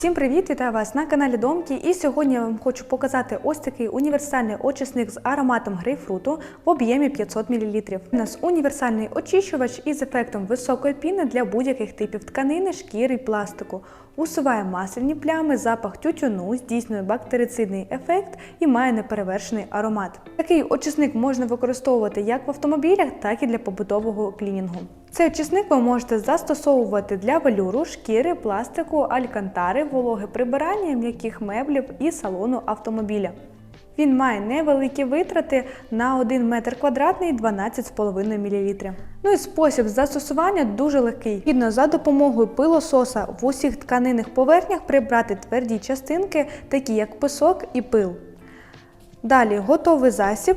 Всім привіт! Вітаю вас на каналі Домки. І сьогодні я вам хочу показати ось такий універсальний очисник з ароматом грейпфруту в об'ємі 500 мл. У нас універсальний очищувач із ефектом високої піни для будь-яких типів тканини, шкіри і пластику. Усуває масляні плями, запах тютюну, здійснює бактерицидний ефект і має неперевершений аромат. Такий очисник можна використовувати як в автомобілях, так і для побутового клінінгу. Цей очисник ви можете застосовувати для велюру, шкіри, пластику, алькантари, вологи прибирання, м'яких меблів і салону автомобіля. Він має невеликі витрати на 1 метр квадратний 12,5 мл. Ну і спосіб застосування дуже легкий. Необхідно за допомогою пилососа в усіх тканинних поверхнях прибрати тверді частинки, такі як пісок і пил. Далі готовий засіб,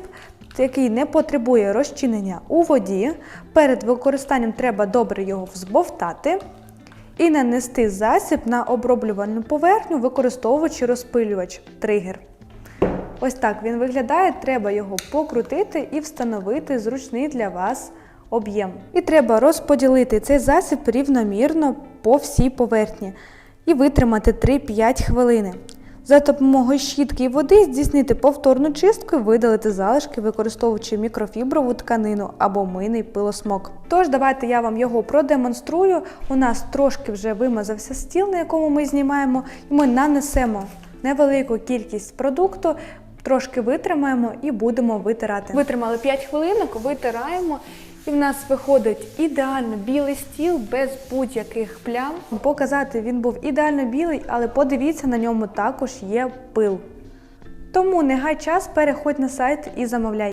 який не потребує розчинення у воді. Перед використанням треба добре його взбовтати і нанести засіб на оброблювальну поверхню, використовуючи розпилювач тригер. Ось так він виглядає. Треба його покрутити і встановити зручний для вас об'єм. І треба розподілити цей засіб рівномірно по всій поверхні і витримати 3-5 хвилини. За допомогою щітки і води здійснити повторну чистку і видалити залишки, використовуючи мікрофіброву тканину або мийний пилосмок. Тож, давайте я вам його продемонструю. У нас трошки вже вимазався стіл, на якому ми знімаємо, і ми нанесемо невелику кількість продукту, трошки витримаємо і будемо витирати. Витримали 5 хвилинок, витираємо. І в нас виходить ідеально білий стіл без будь-яких плям. Показати він був ідеально білий, але подивіться, на ньому також є пил. Тому не гай час, переходь на сайт і замовляй.